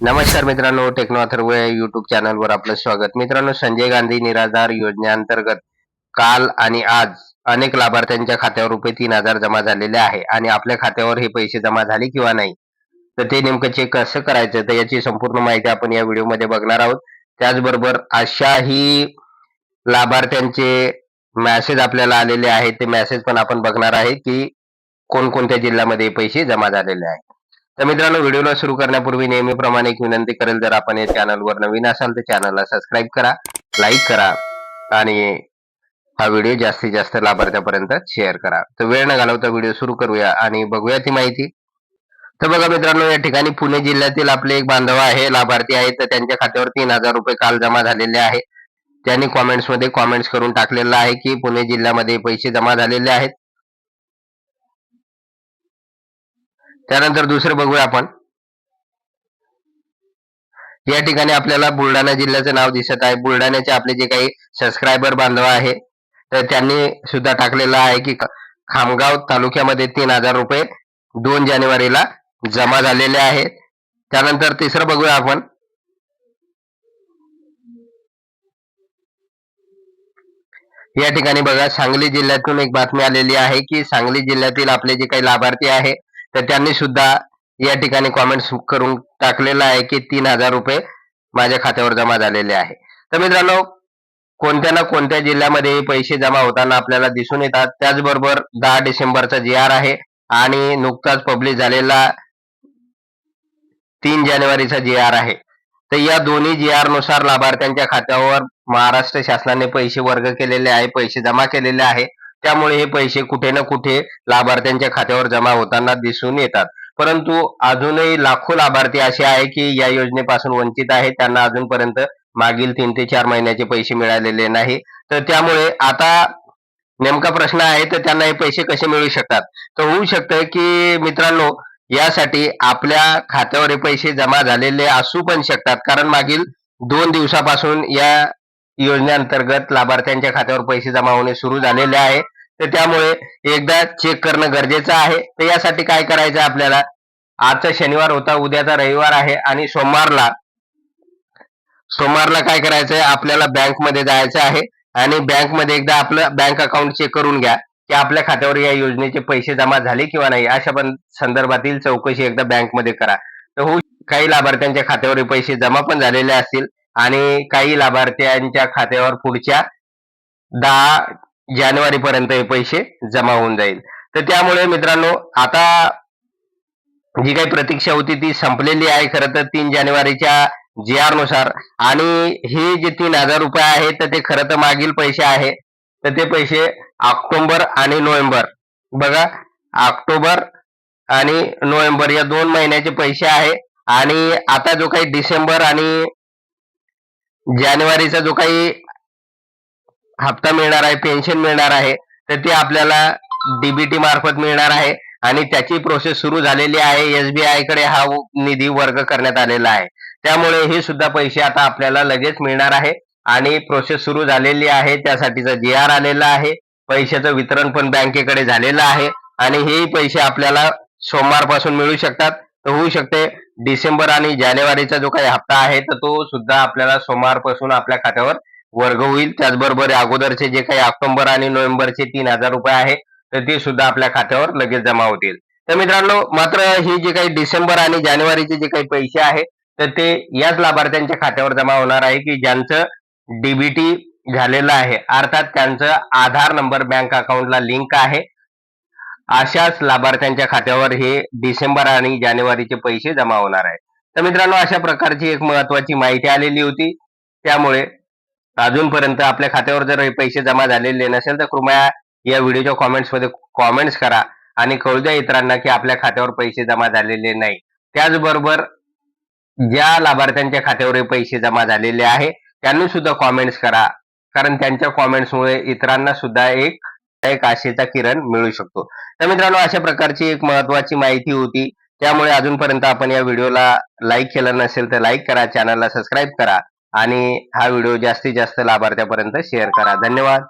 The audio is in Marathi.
नमस्कार मित्रांनो टेक्नो अथर्व युट्यूब चॅनलवर आपलं स्वागत. मित्रांनो संजय गांधी निराधार योजनेअंतर्गत काल आणि आज अनेक लाभार्थ्यांच्या खात्यावर रुपये तीन हजार जमा झालेले आहे आणि आपल्या खात्यावर हे पैसे जमा झाले किंवा नाही तर ते नेमकं चेक कसं करायचं तर याची संपूर्ण माहिती आपण या व्हिडिओमध्ये बघणार आहोत. त्याचबरोबर अशाही लाभार्थ्यांचे मॅसेज आपल्याला आलेले आहेत. ते मॅसेज पण आपण बघणार आहे की कोणकोणत्या जिल्ह्यामध्ये पैसे जमा झालेले आहेत. तर मित्रांनो व्हिडिओला सुरू करण्यापूर्वी नेहमीप्रमाणे एक विनंती करेल जर आपण या चॅनलवर नवीन असाल तर चॅनलला सबस्क्राईब करा लाईक करा आणि हा व्हिडिओ जास्तीत जास्त लाभार्थ्यापर्यंत शेअर करा. तर वेळ न घालवता व्हिडिओ सुरू करूया आणि बघूया ती माहिती. तर बघा मित्रांनो या ठिकाणी पुणे जिल्ह्यातील आपले एक बांधव आहे लाभार्थी आहे. तर त्यांच्या खात्यावर तीन हजार रुपये काल जमा झालेले आहे त्यांनी कॉमेंट्समध्ये कॉमेंट्स करून टाकलेलं आहे की पुणे जिल्ह्यामध्ये पैसे जमा झालेले आहेत. त्यानंतर दुसरं बघूया आपण. या ठिकाणी आपल्याला बुलढाणा जिल्ह्याचं नाव दिसत आहे. बुलढाण्याचे आपले जे काही सबस्क्रायबर बांधव आहे तर त्यांनी सुद्धा टाकलेलं आहे की खामगाव तालुक्यामध्ये तीन हजार रुपये दोन जानेवारीला जमा झालेले आहेत. त्यानंतर तिसरं बघूया आपण. या ठिकाणी बघा सांगली जिल्ह्यातून एक बातमी आलेली आहे की सांगली जिल्ह्यातील आपले जे काही लाभार्थी आहे तर त्यांनी सुद्धा या ठिकाणी कॉमेंट्स करून टाकलेलं आहे की तीन हजार रुपये माझ्या खात्यावर जमा झालेले आहे. तर मित्रांनो कोणत्या ना कोणत्या जिल्ह्यामध्ये पैसे जमा होताना आपल्याला दिसून येतात. त्याचबरोबर दहा डिसेंबरचा जी आर आहे आणि नुकताच पब्लिश झालेला तीन जानेवारीचा जी आर आहे. तर या दोन्ही जी आरनुसार लाभार्थ्यांच्या खात्यावर महाराष्ट्र शासनाने पैसे वर्ग केलेले आहे पैसे जमा केलेले आहे. त्यामुळे हे पैसे कुठे ना कुठे लाभार्थ्यांच्या खात्यावर जमा होताना दिसून येतात. परंतु अजूनही लाखो लाभार्थी असे आहे की या योजनेपासून वंचित आहे त्यांना अजूनपर्यंत मागील तीन ते चार महिन्याचे पैसे मिळालेले नाही. तर त्यामुळे आता नेमका प्रश्न आहे तर त्यांना हे पैसे कसे मिळू शकतात? तर होऊ शकतं की मित्रांनो यासाठी आपल्या खात्यावर हे पैसे जमा झालेले असू पण शकतात. कारण मागील दोन दिवसापासून या योजनेअंतर्गत लाभार्थ्यांच्या खात्यावर पैसे जमा होणे सुरू झालेले आहे. तर त्यामुळे एकदा चेक करणं गरजेचं आहे. तर यासाठी काय करायचं आपल्याला? आजचा शनिवार होता उद्याचा रविवार आहे आणि सोमवारला सोमवारला काय करायचं आहे आपल्याला बँकमध्ये जायचं आहे आणि बँकमध्ये एकदा आपलं बँक अकाउंट चेक करून घ्या की आपल्या खात्यावर या योजनेचे पैसे जमा झाले किंवा नाही. अशा पण संदर्भातील चौकशी एकदा बँकमध्ये करा. तर होऊ काही लाभार्थ्यांच्या खात्यावर पैसे जमा पण झालेले असतील. आणि काही लाभार्थ्यांच्या खात्यावर पुढच्या दहा जानेवारी पर्यंत हे पैसे जमा होऊन जाईल. तर त्यामुळे मित्रांनो आता जी काही प्रतीक्षा होती ती संपलेली आहे. खरं तर तीन जानेवारीच्या जी आरनुसार आणि हे जे तीन हजार रुपये आहेत तर ते खरं तर मागील पैसे आहे. तर ते पैसे ऑक्टोबर आणि नोव्हेंबर. बघा ऑक्टोबर आणि नोव्हेंबर या दोन महिन्याचे पैसे आहे. आणि आता जो काही डिसेंबर आणि जानेवारीचा जो काही हप्ता मिळणार आहे पेन्शन मिळणार आहे तर ते आपल्याला डीबीटी मार्फत मिळणार आहे आणि त्याची प्रोसेस सुरू झालेली आहे. एसबीआयकडे हा निधी वर्ग करण्यात आलेला आहे. त्यामुळे हे सुद्धा पैसे आता आपल्याला लगेच मिळणार आहे आणि प्रोसेस सुरू झालेली आहे. त्यासाठीचा जी आर आलेला आहे. पैशाचं वितरण पण बँकेकडे झालेलं आहे आणि हे पैसे आपल्याला सोमवारपासून मिळू शकतात. तर होऊ शकते. डिसेंबर आणि जानेवारीचा जो काही हप्ता आहे तर तो सुद्धा आपल्याला सोमवारपासून आपल्या खात्यावर वर्ग होईल. त्याचबरोबर अगोदरचे जे काही ऑक्टोबर आणि नोव्हेंबरचे तीन हजार रुपये आहे तर ते सुद्धा आपल्या खात्यावर लगेच जमा होतील. तर मित्रांनो मात्र ही जे काही डिसेंबर आणि जानेवारीचे जे काही पैसे आहे तर ते याच लाभार्थ्यांच्या खात्यावर जमा होणार आहे की ज्यांचं डीबीटी झालेलं आहे. अर्थात त्यांचं आधार नंबर बँक अकाउंटला लिंक आहे. अशाच लाभार्थ्यांच्या खात्यावर हे डिसेंबर आणि जानेवारीचे पैसे जमा होणार आहे तर मित्रांनो अशा प्रकारची एक महत्वाची माहिती आलेली होती. त्यामुळे अजूनपर्यंत आपल्या खात्यावर जर हे पैसे जमा झालेले नसेल तर कृपया या व्हिडिओच्या कॉमेंट्समध्ये कॉमेंट्स करा आणि कळू द्या इतरांना की आपल्या खात्यावर पैसे जमा झालेले नाही. त्याचबरोबर ज्या लाभार्थ्यांच्या खात्यावर हे पैसे जमा झालेले आहे त्यांनी सुद्धा कॉमेंट्स करा. कारण त्यांच्या कॉमेंट्समुळे इतरांना सुद्धा एक एक आशेचा किरण मिळू शकतो. तर मित्रांनो अशा प्रकारची एक महत्वाची माहिती होती. त्यामुळे अजूनपर्यंत आपण या व्हिडिओला लाईक केलं नसेल तर लाईक करा चॅनलला सबस्क्राईब करा आणि हा व्हिडिओ जास्तीत जास्त लाभार्थ्यापर्यंत शेअर करा. धन्यवाद.